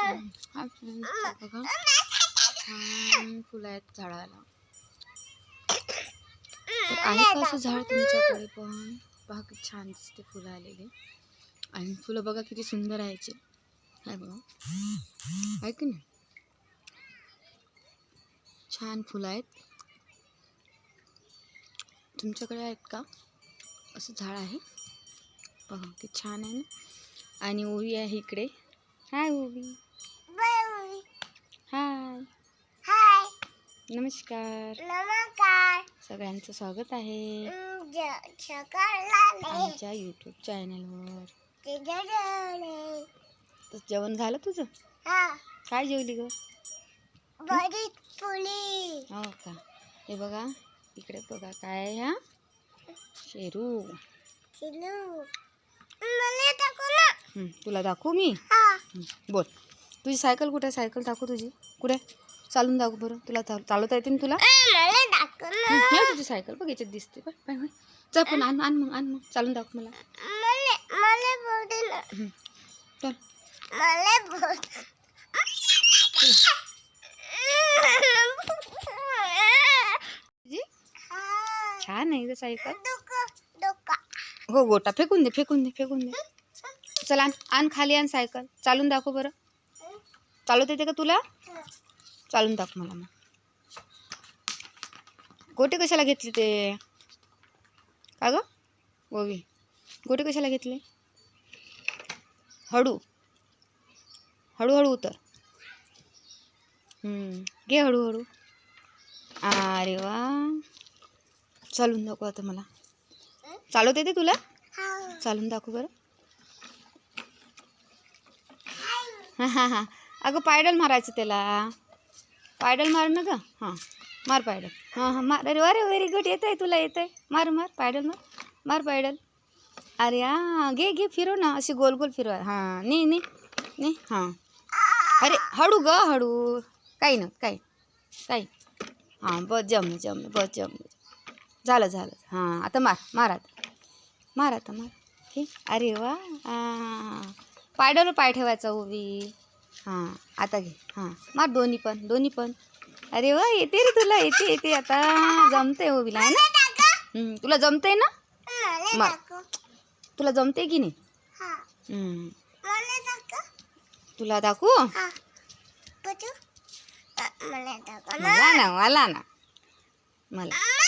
इथे बघा छान फुलं आहेत झाडाला आहे का असं झाड तुमच्याकडे पण. पहा किती छान दिसते फुलं आलेले. आणि फुलं बघा किती सुंदर आहे याचे आहे बघा. आहे की नाही? छान फुलं आहेत. तुमच्याकडे आहेत का? असं झाड आहे? बघा किती छान आहे ना. आणि ओवी आहे इकडे. हाय ओवी हाय. हाय. नमस्कार. नमस्कार. सगळ्यांचं स्वागत आहे. आमच्या यूट्यूब चॅनलवर जेवण झालं तुझं? हा. काय जेवली ग? बरीच हो का? हे बघा इकडे बघा काय आहे हा? शेरू. चिलू मला ना. हं, तुला दाखवू मी? बोल. तुझी सायकल कुठे आहे? सायकल दाखव तुझी. कुठे? चालून दाखव बरं. तुला चाल- चालवता येते ना तुला? तुझी सायकल. बघ याच्यात दिसते. बाय जा पण आण आण मग आण मग. चालून दाखव मला. चल. छान आहे सायकल. हो गोटा. फेकून दे फेकून दे फेकून दे. चल आण आण खाली आण सायकल. चालून दाखव बरं. चालवता येते का तुला? चालून दाखव मला मग. गोटे कशाला घेतले ते? का ग? गोवी गोटे कशाला घेतले? हळू. हळूहळू उतर. घे हळूहळू अरे वा. चालून दाखव आता मला. चालवता येते तुला? चालून दाखव बरं. हां हां हां. अगं पायडल मारायचं त्याला. पायडल मार ना ग. हां मार पायडल. हां हां मार. अरे अरे व्हेरी गुड येत आहे तुला येत आहे मार मार पायडल मार. मार पायडल. अरे हां घे घे फिरव ना. अशी गोल गोल फिरवा. हां नाही नाही नाही हां. अरे हळू ग हळू काही ना काही काही हां बस जमलं जमलं बस जमलं झालं झालं. हां आता मार मार आता. मार आता मार. हे अरे वा. हां. पाय ठेवायचा उभी. हां आता घे. हां. मार दोन्ही पण दोन्ही पण. अरे वा येते रे तुला येते येते. आता जमते उभीला आहे ना? हं, तुला जमते ना. टाकू तुला जमते की नाही? हा हं, तुला दाखवू? हा. बघू मला ना मला ना. मला.